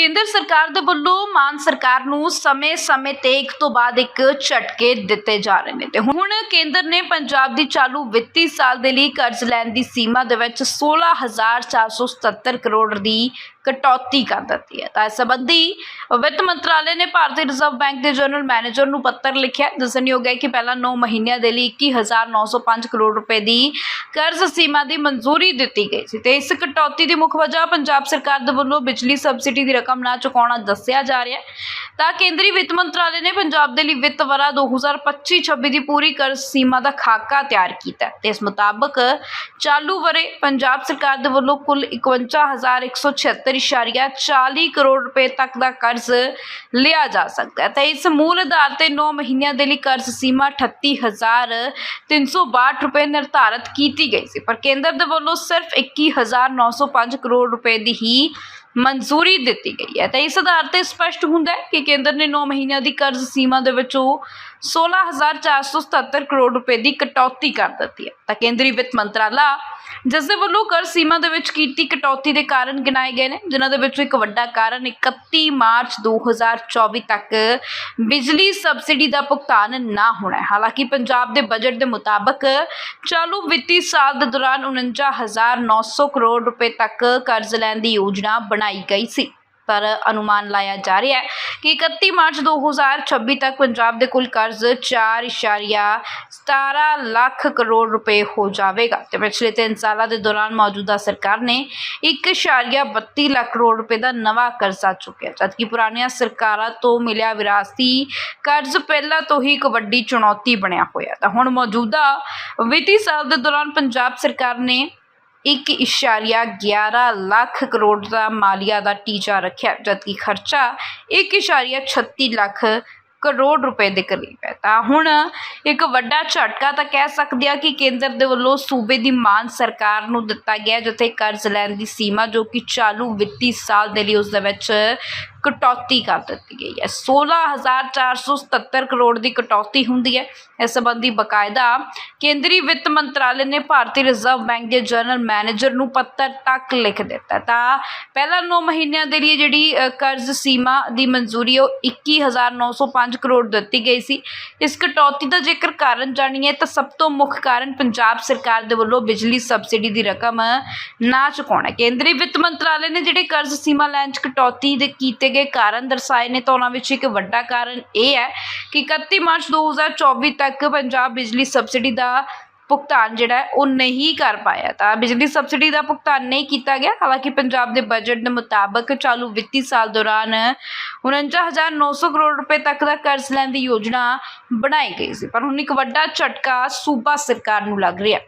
ਕੇਂਦਰ ਸਰਕਾਰ ਦੇ ਵੱਲੋਂ ਮਾਨ ਸਰਕਾਰ ਨੂੰ ਸਮੇਂ-ਸਮੇਂ ਤੇ ਇੱਕ ਤੋਂ ਬਾਅਦ ਇੱਕ ਝਟਕੇ ਦਿੱਤੇ ਜਾ ਰਹੇ ਨੇ। ਤੇ ਹੁਣ ਕੇਂਦਰ ਨੇ ਪੰਜਾਬ ਦੀ ਚਾਲੂ ਵਿੱਤੀ ਸਾਲ ਦੇ ਲਈ ਕਰਜ਼ ਲੈਣ ਦੀ ਸੀਮਾ ਦੇ ਵਿੱਚ 16477 ਕਰੋੜ ਦੀ ਕਟੌਤੀ ਕਰ ਦਿੱਤੀ ਹੈ। ਤਾਂ ਇਸ ਸੰਬੰਧੀ ਵਿੱਤ ਮੰਤਰਾਲੇ ਨੇ ਭਾਰਤੀ ਰਿਜ਼ਰਵ ਬੈਂਕ ਦੇ ਜਨਰਲ ਮੈਨੇਜਰ ਨੂੰ ਪੱਤਰ ਲਿਖਿਆ। ਦੱਸਣਯੋਗ ਹੈ ਕਿ ਪਹਿਲਾਂ 9 ਮਹੀਨਿਆਂ ਦੇ ਲਈ 21905 ਕਰੋੜ ਰੁਪਏ ਦੀ ਕਰਜ਼ ਸੀਮਾ ਦੀ ਮਨਜ਼ੂਰੀ ਦਿੱਤੀ ਗਈ ਸੀ। ਤੇ ਇਸ ਕਟੌਤੀ ਦੀ ਮੁੱਖ ਵਜ੍ਹਾ ਪੰਜਾਬ ਸਰਕਾਰ ਦੇ ਵੱਲੋਂ ਬਿਜਲੀ ਸਬਸਿਡੀ ਦੀ ਰਕਮ ਨਾ ਚੁਕਾਉਣਾ ਦੱਸਿਆ ਜਾ ਰਿਹਾ ਹੈ। ਤਾਂ ਕੇਂਦਰੀ ਵਿੱਤ ਮੰਤਰਾਲੇ ਨੇ ਪੰਜਾਬ ਦੇ ਲਈ ਵਿੱਤ ਵਰਾ 2025-26 ਦੀ ਪੂਰੀ ਕਰਜ਼ ਸੀਮਾ ਦਾ ਖਾਕਾ ਤਿਆਰ ਕੀਤਾ ਹੈ। ਤੇ ਇਸ ਮੁਤਾਬਕ ਚਾਲੂ ਵਰੇ ਪੰਜਾਬ ਸਰਕਾਰ ਦੇ ਵੱਲੋਂ ਕੁੱਲ 51176.40 ਕਰੋੜ ਰੁਪਏ ਤੱਕ ਦਾ ਕਰਜ਼ ਲਿਆ ਜਾ ਸਕਦਾ ਹੈ। ਤੇ ਇਸ ਮੂਲ ਆਧਾਰ ਤੇ 9 ਮਹੀਨਿਆਂ ਦੇ ਲਈ ਕਰਜ਼ ਸੀਮਾ 38362 ਰੁਪਏ ਨਿਰਧਾਰਤ ਕੀਤੀ ਗਈ ਸੀ। ਪਰ ਕੇਂਦਰ ਦੇ ਵੱਲੋਂ ਸਿਰਫ 21905 ਕਰੋੜ ਰੁਪਏ ਦੀ ਹੀ ਮਨਜ਼ੂਰੀ ਦਿੱਤੀ ਗਈ ਹੈ। ਤਾਂ ਇਸ ਆਧਾਰ ਤੇ ਸਪਸ਼ਟ ਹੁੰਦਾ ਹੈ ਕਿ ਕੇਂਦਰ ਨੇ 9 ਮਹੀਨਿਆਂ ਦੀ ਕਰਜ਼ ਸੀਮਾ ਦੇ ਵਿੱਚੋਂ 16477 ਕਰੋੜ ਰੁਪਏ ਦੀ ਕਟੌਤੀ ਕਰ ਦਿੱਤੀ ਹੈ। ਤਾਂ ਕੇਂਦਰੀ ਵਿੱਤ ਮੰਤਰਾਲਾ ਜਿਸ ਦੇ ਵੱਲੋਂ ਕਰ ਸੀਮਾ ਦੇ ਵਿੱਚ ਕੀਤੀ ਕਟੌਤੀ ਦੇ ਕਾਰਨ ਗਿਣਾਏ ਗਏ ਨੇ, ਜਿਨ੍ਹਾਂ ਦੇ ਵਿੱਚੋਂ ਇੱਕ ਵੱਡਾ ਕਾਰਨ 31 ਮਾਰਚ 2024 ਤੱਕ ਬਿਜਲੀ ਸਬਸਿਡੀ ਦਾ ਭੁਗਤਾਨ ਨਾ ਹੋਣਾ ਹੈ। ਹਾਲਾਂਕਿ ਪੰਜਾਬ ਦੇ ਬਜਟ ਦੇ ਮੁਤਾਬਕ ਚਾਲੂ ਵਿੱਤੀ ਸਾਲ ਦੇ ਦੌਰਾਨ 49900 ਕਰੋੜ ਰੁਪਏ ਤੱਕ ਕਰਜ਼ ਲੈਣ ਦੀ ਯੋਜਨਾ ਬਣਾਈ ਗਈ ਸੀ। ਪਰ ਅਨੁਮਾਨ ਲਾਇਆ ਜਾ ਰਿਹਾ ਹੈ ਕਿ 31 ਮਾਰਚ 2026 ਤੱਕ ਪੰਜਾਬ ਦੇ ਕੁੱਲ ਕਰਜ਼ 4.17 ਲੱਖ ਕਰੋੜ ਰੁਪਏ ਹੋ ਜਾਵੇਗਾ ਤੇ ਪਿਛਲੇ 3 ਸਾਲਾਂ ਦੇ ਦੌਰਾਨ ਮੌਜੂਦਾ ਸਰਕਾਰ ਨੇ 1.32 ਲੱਖ ਕਰੋੜ ਰੁਪਏ ਦਾ ਨਵਾਂ ਕਰਜ਼ਾ ਚੁੱਕਿਆ, ਜਦਕਿ ਪੁਰਾਣੀਆਂ ਸਰਕਾਰਾਂ ਤੋਂ ਮਿਲਿਆ ਵਿਰਾਸਤੀ ਕਰਜ਼ ਪਹਿਲਾਂ ਤੋਂ ਹੀ ਇੱਕ ਵੱਡੀ ਚੁਣੌਤੀ ਬਣਿਆ ਹੋਇਆ। ਤਾਂ ਹੁਣ ਮੌਜੂਦਾ ਵਿੱਤੀ ਸਾਲ ਦੇ ਦੌਰਾਨ ਪੰਜਾਬ ਸਰਕਾਰ ਨੇ 1.11 ਲੱਖ ਕਰੋੜ ਦਾ ਮਾਲੀਆ ਦਾ ਟੀਚਾ ਰੱਖਿਆ, ਜਦਕਿ ਖਰਚਾ 1.36 ਲੱਖ ਕਰੋੜ ਰੁਪਏ ਦੇ ਕਰੀਬ ਹੈ। ਤਾਂ ਹੁਣ ਇੱਕ ਵੱਡਾ ਝਟਕਾ ਤਾਂ ਕਹਿ ਸਕਦੇ ਆ ਕਿ ਕੇਂਦਰ ਦੇ ਵੱਲੋਂ ਸੂਬੇ ਦੀ ਮਾਨ ਸਰਕਾਰ ਨੂੰ ਦਿੱਤਾ ਗਿਆ ਜਿੱਥੇ ਕਰਜ਼ ਲੈਣ ਦੀ ਸੀਮਾ ਜੋ ਕਿ ਚਾਲੂ ਵਿੱਤੀ ਸਾਲ ਦੇ ਲਈ ਉਸ ਦੇ ਵਿੱਚ ਕਟੌਤੀ ਕਰ ਦਿੱਤੀ ਗਈ ਹੈ। 16477 ਕਰੋੜ ਦੀ ਕਟੌਤੀ ਹੁੰਦੀ ਹੈ। ਇਸ ਸੰਬੰਧੀ ਬਕਾਇਦਾ ਕੇਂਦਰੀ ਵਿੱਤ ਮੰਤਰਾਲੇ ਨੇ ਭਾਰਤੀ ਰਿਜ਼ਰਵ ਬੈਂਕ ਦੇ ਜਨਰਲ ਮੈਨੇਜਰ ਨੂੰ ਪੱਤਰ ਤੱਕ ਲਿਖ ਦਿੱਤਾ। ਤਾਂ ਪਹਿਲਾਂ 9 ਮਹੀਨਿਆਂ ਦੇ ਲਈ ਜਿਹੜੀ ਕਰਜ਼ ਸੀਮਾ ਦੀ ਮਨਜ਼ੂਰੀ ਉਹ 21905 ਕਰੋੜ ਦਿੱਤੀ ਗਈ ਸੀ। ਇਸ ਕਟੌਤੀ ਦਾ ਜੇਕਰ ਕਾਰਨ ਜਾਣੀਏ ਤਾਂ ਸਭ ਤੋਂ ਮੁੱਖ ਕਾਰਨ ਪੰਜਾਬ ਸਰਕਾਰ ਦੇ ਵੱਲੋਂ ਬਿਜਲੀ ਸਬਸਿਡੀ ਦੀ ਰਕਮ ਨਾ ਚੁਕਾਉਣਾ ਕੇਂਦਰੀ ਵਿੱਤ ਮੰਤਰਾਲੇ ਨੇ ਜਿਹੜੇ ਕਰਜ਼ ਸੀਮਾ ਲੈਣ 'ਚ ਕਟੌਤੀ ਦੇ ਕੀਤੇ ਗਏ। ਕਾਰਨ ਦਰਸਾਏ ਨੇ ਤਾਂ ਉਹਨਾਂ ਵਿੱਚ ਇੱਕ ਵੱਡਾ ਕਾਰਨ ਇਹ ਹੈ ਕਿ 31 ਮਾਰਚ 2024 ਤੱਕ ਪੰਜਾਬ ਬਿਜਲੀ ਸਬਸਿਡੀ ਦਾ ਭੁਗਤਾਨ ਜਿਹੜਾ ਉਹ ਨਹੀਂ ਕਰ ਪਾਇਆ। ਤਾਂ ਬਿਜਲੀ ਸਬਸਿਡੀ ਦਾ ਭੁਗਤਾਨ ਨਹੀਂ ਕੀਤਾ ਗਿਆ। ਹਾਲਾਂਕਿ ਪੰਜਾਬ ਦੇ ਬਜਟ ਦੇ ਮੁਤਾਬਕ ਚਾਲੂ ਵਿੱਤੀ ਸਾਲ ਦੌਰਾਨ 49900 ਕਰੋੜ ਰੁਪਏ ਤੱਕ ਦਾ ਕਰਜ਼ ਲੈਣ ਦੀ ਯੋਜਨਾ ਬਣਾਈ ਗਈ ਸੀ। ਪਰ ਹੁਣ ਇੱਕ ਵੱਡਾ ਝਟਕਾ ਸੂਬਾ ਸਰਕਾਰ ਨੂੰ ਲੱਗ ਰਿਹਾ।